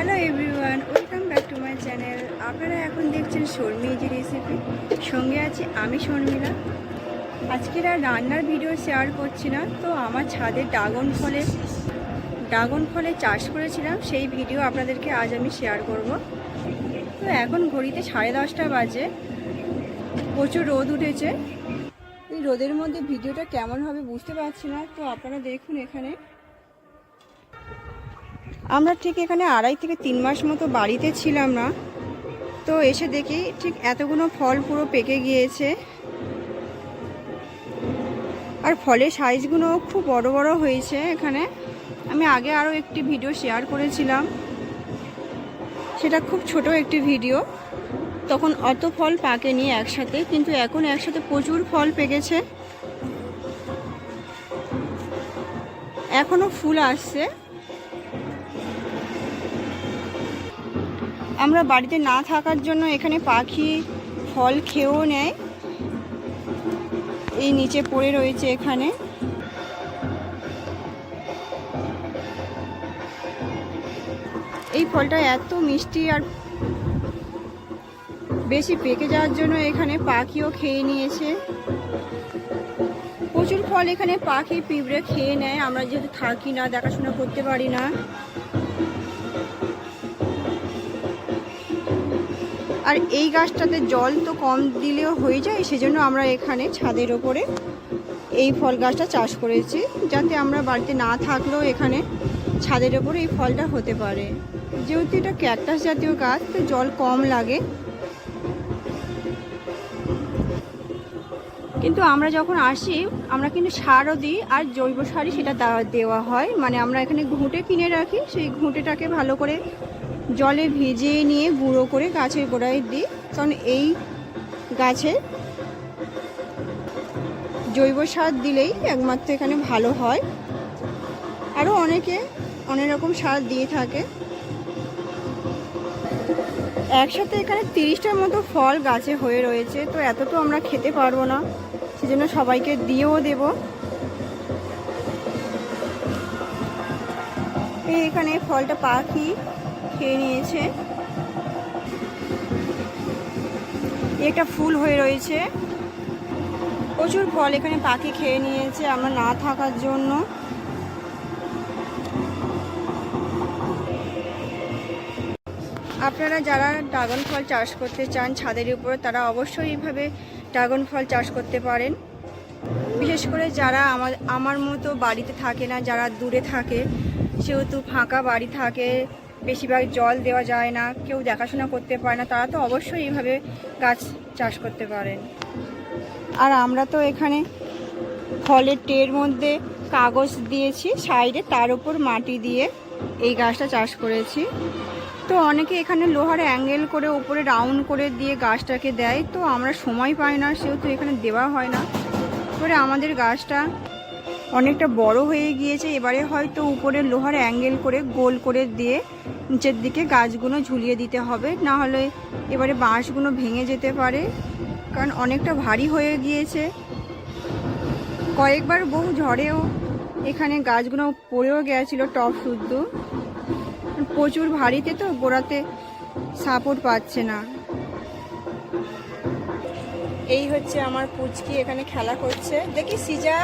Hello everyone welcome back to my channel আপনারা এখন দেখছেন শর্মিজি রেসিপি সঙ্গে আছি আমি শর্মিলা। আজকের আর রান্নার ভিডিও শেয়ার করছি না, তো আমার ছাদে ড্রাগন ফলে ড্রাগন ফলে চাষ করেছিলাম, সেই ভিডিও আপনাদেরকে আজ আমি শেয়ার করব। তো এখন ঘড়িতে সাড়ে দশটা বাজে। প্রচুর রোদ উঠেছে। এই রোদের মধ্যে ভিডিওটা কেমন হবে বুঝতে পারছি না, তো আপনারা দেখুন এখানে। আমরা ঠিক এখানে আড়াই থেকে তিন মাস মতো বাড়িতে ছিলাম না। তো এসে দেখি ঠিক এতগুলো ফল পুরো পেকে গিয়েছে। আর ফলের সাইজগুলো খুব বড় বড় হয়েছে এখানে। আমি আগে আরও একটি ভিডিও শেয়ার করেছিলাম। সেটা খুব ছোট একটি ভিডিও। তখন অত ফল পাকেনি একসাথে, কিন্তু এখন একসাথে প্রচুর ফল পেকেছে। এখনও ফুল আসছে। আমরা বাড়িতে না থাকার জন্য এখানে পাখি ফল খেয়েও নেয়। এই নিচে পড়ে রয়েছে এখানে। এই ফলটা এত মিষ্টি আর বেশি পেকে যাওয়ার জন্য এখানে পাখিও খেয়ে নিয়েছে। প্রচুর ফল এখানে পাখি পিঁপড়ে খেয়ে নেয়। আমরা যেহেতু থাকি না, দেখাশোনা করতে পারি না। আর এই গাছটাতে জল তো কম দিলেও হয়ে যায়, সেজন্য আমরা এখানে ছাদের ওপরে এই ফল গাছটা চাষ করেছি, যাতে আমরা বাড়িতে না থাকলেও এখানে ছাদের ওপরে এই ফলটা হতে পারে। যেহেতু এটা ক্যাকটাস জাতীয় গাছ, তো জল কম লাগে। কিন্তু আমরা যখন আসি, আমরা কিন্তু সারও দিই আর জৈব সারই সেটা দেওয়া- হয়। মানে আমরা এখানে ঘুঁটে কিনে রাখি, সেই ঘুঁটেটাকে ভালো করে জলে ভিজিয়ে নিয়ে গুঁড়ো করে গাছের গোড়ায় দিই। কারণ এই গাছে জৈব সার দিলেই একমাত্র এখানে ভালো হয়। আরও অনেকে অনেক রকম সার দিয়ে থাকে। একসাথে এখানে তিরিশটার মতো ফল গাছে হয়ে রয়েছে, তো এত তো আমরা খেতে পারব না। সেজন্য সবাইকে দিয়েও দেব। এখানে ফলটা পাখি খেয়ে নিয়েছে। একটা ফুল হয়ে রয়েছে। প্রচুর ফল এখানে পাখি খেয়ে নিয়েছে আমরা না থাকার জন্য। আপনারা যারা ড্রাগন ফল চাষ করতে চান ছাদের উপর, তারা অবশ্যই এইভাবে ড্রাগন ফল চাষ করতে পারেন। বিশেষ করে যারা আমার আমার মতো বাড়িতে থাকে না, যারা দূরে থাকে, সেহেতু ফাঁকা বাড়ি থাকে বেশিরভাগ জল দেওয়া যায় না, কেউ দেখাশোনা করতে পারে না, তারা তো অবশ্যই এইভাবে গাছ চাষ করতে পারেন। আর আমরা তো এখানে ফলের টের মধ্যে কাগজ দিয়েছি সাইডে, তার উপর মাটি দিয়ে এই গাছটা চাষ করেছি। তো অনেকে এখানে লোহার অ্যাঙ্গেল করে উপরে রাউন্ড করে দিয়ে গাছটাকে দেয়, তো আমরা সময় পাই না, সেহেতু এখানে দেওয়া হয় না। এবারে আমাদের গাছটা অনেকটা বড় হয়ে গিয়েছে। এবারে হয়তো উপরে লোহার অ্যাঙ্গেল করে গোল করে দিয়ে নিচের দিকে গাছগুলো ঝুলিয়ে দিতে হবে। না হলে এবারে বাঁশগুলো ভেঙে যেতে পারে, কারণ অনেকটা ভারী হয়ে গিয়েছে। কয়েকবার বহু ঝড়েও এখানে গাছগুলো পড়েও গিয়েছিল টপ শুদ্ধ। প্রচুর ভারীতে তো গোড়াতে সাপোর্ট পাচ্ছে না। এই হচ্ছে আমার পুচকি, এখানে খেলা করছে। দেখি সিজা।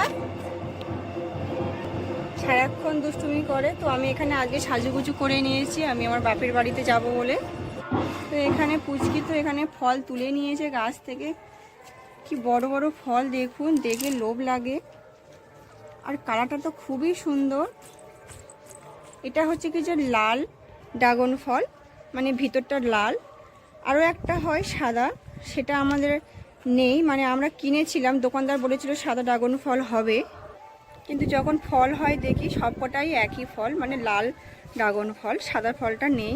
সারাক্ষণ দুষ্টুমি করে, তো আমি এখানে আজকে সাজুগুজু করে নিয়েছি, আমি আমার বাপের বাড়িতে যাব বলে। তো এখানে পুচকি তো এখানে ফল তুলে নিয়েছে গাছ থেকে। কি বড় বড় ফল দেখুন, দেখে লোভ লাগে। আর কালারটা তো খুবই সুন্দর। এটা হচ্ছে কি যে লাল ড্রাগন ফল মানে ভিতরটা লাল। আরও একটা হয় সাদা, সেটা আমাদের নেই মানে আমরা কিনেছিলাম, দোকানদার বলেছিল সাদা ড্রাগন ফল হবে। কিন্তু যখন ফল হয় দেখি সবকটাই একই ফল মানে লাল ড্রাগন ফল, সাদা ফলটা নেই।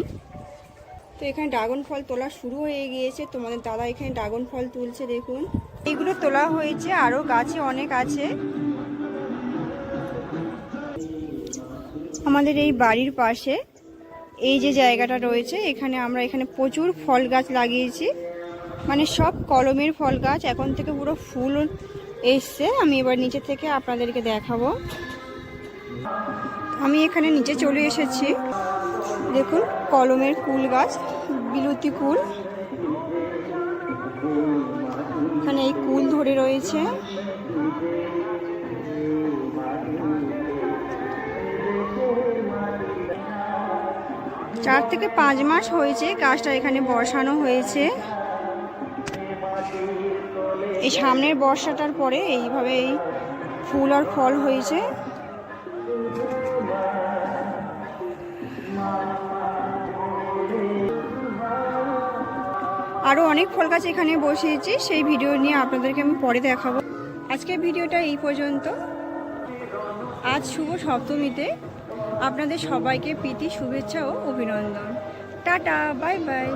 তো এখানে ড্রাগন ফল তোলা শুরু হয়ে গিয়েছে। তোমাদের দাদা এখানে ড্রাগন ফল তুলছে, দেখুন। এইগুলো তোলা হয়েছে আরও গাছে অনেক আছে। আমাদের এই বাড়ির পাশে এই যে জায়গাটা রয়েছে, এখানে আমরা এখানে প্রচুর ফল গাছ লাগিয়েছি। মানে সব কলমের ফল গাছ, এখন থেকে পুরো ফুল এসছে, আমি এবার নিচে থেকে আপনাদেরকে দেখাবো। আমি এখানে নিচে চলে এসেছি। দেখুন, কলমের কুল গাছ, বিলুতি কুল। এখানে এই কুল ধরে রয়েছে। চার থেকে পাঁচ মাস হয়েছে গাছটা এখানে বসানো হয়েছে। এই সামনের বর্ষাটার পরে এইভাবে এই ফুল আর ফল হয়েছে। আরও অনেক ফল গাছ এখানে বসিয়েছি, সেই ভিডিও নিয়ে আপনাদেরকে আমি পরে দেখাবো। আজকে ভিডিওটা এই পর্যন্ত। আজ শুভ সপ্তমীতে আপনাদের সবাইকে প্রীতি, শুভেচ্ছা ও অভিনন্দন। Tata, bye bye.